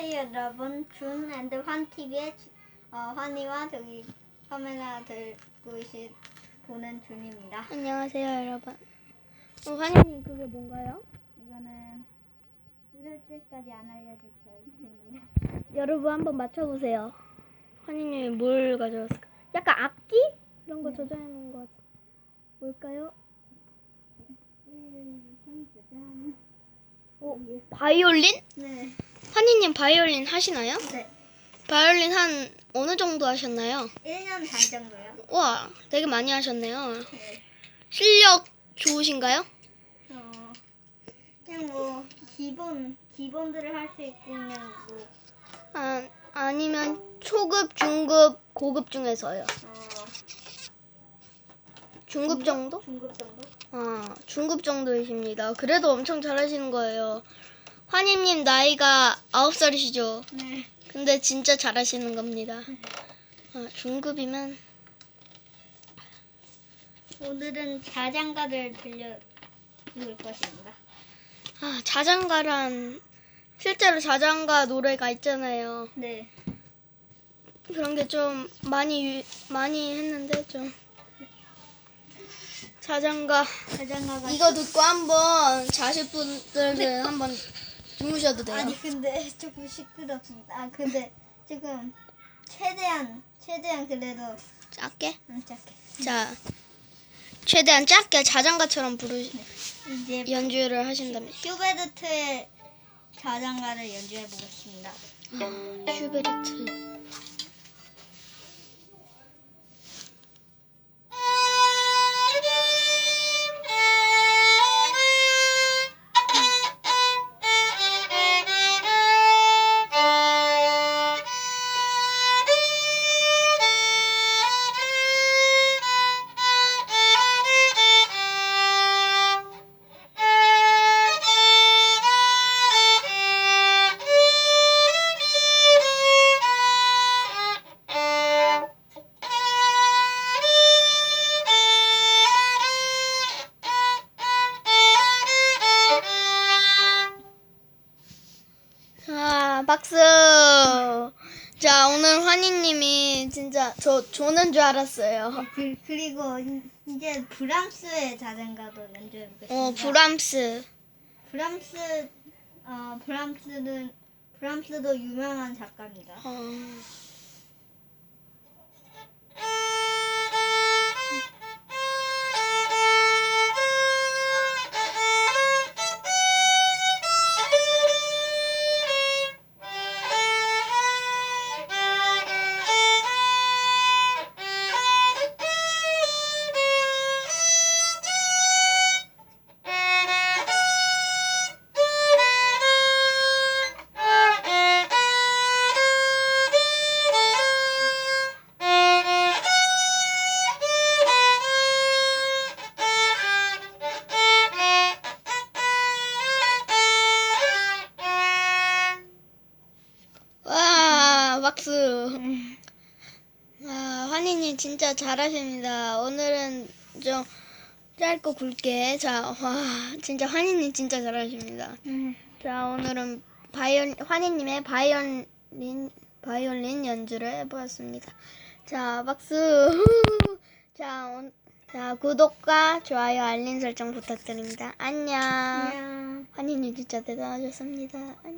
안녕하세요 여러분 준 앤드 환 TV의 어, 환희와 저기 카메라 들고 계신 보는 준입니다. 안녕하세요, 여러분. 어, 환희님 그게 뭔가요? 이거는 이럴 때까지 안 알려줄 텐데 여러분 한번 맞춰보세요. 환희님이 뭘 가져왔을까? 약간 악기 이런 거 저장해 놓은 거 같- 뭘까요? 오, 바이올린? 네. 환희님 바이올린 하시나요? 네. 바이올린 한 어느 정도 하셨나요? 1년 반 정도요. 와, 되게 많이 하셨네요. 네. 실력 좋으신가요? 어, 그냥 뭐 기본 기본들을 할 수 있고 그냥 뭐 아, 아니면 초급, 중급, 고급 중에서요. 어, 중급 정도? 중급 정도? 아, 중급 정도이십니다. 그래도 엄청 잘하시는 거예요. 환희님 나이가 9살이시죠? 네. 근데 진짜 잘하시는 겁니다. 아, 중급이면 오늘은 자장가를 들려줄 것입니다. 아, 자장가란 실제로 자장가 노래가 있잖아요. 네. 그런 게 좀 많이 유- 많이 했는데 좀 자장가 자장가가 이거 듣고 한번 자실 분들은 한번 주무셔도 돼요. 아니 근데 조금 시끄럽습니다. 아 근데 지금 최대한 최대한 그래도 작게? 음, 작게 자, 최대한 작게 자장가처럼 부르 이제 연주를 하신다면 슈베르트의 자장가를 연주해 보겠습니다. 슈베르트. 박수. 자, 오늘 환희님이 진짜 저 조는 줄 알았어요. 그, 그리고 이- 이제 브람스의 자장가도 연주해 보겠습니다. 어, 브람스. 브람스 어 브람스는 브람스도 유명한 작가입니다. 어, 박수. 아, 환희님 진짜 잘하십니다. 오늘은 좀 짧고 굵게. 자, 와, 진짜 환희님 진짜 잘하십니다. 자, 오늘은 바이올, 환희님의 바이올린, 바이올린 연주를 해보았습니다. 자, 박수. 자, 온, 자, 구독과 좋아요, 알림 설정 부탁드립니다. 안녕. 안녕. 환희님 진짜 대단하셨습니다. 안녕.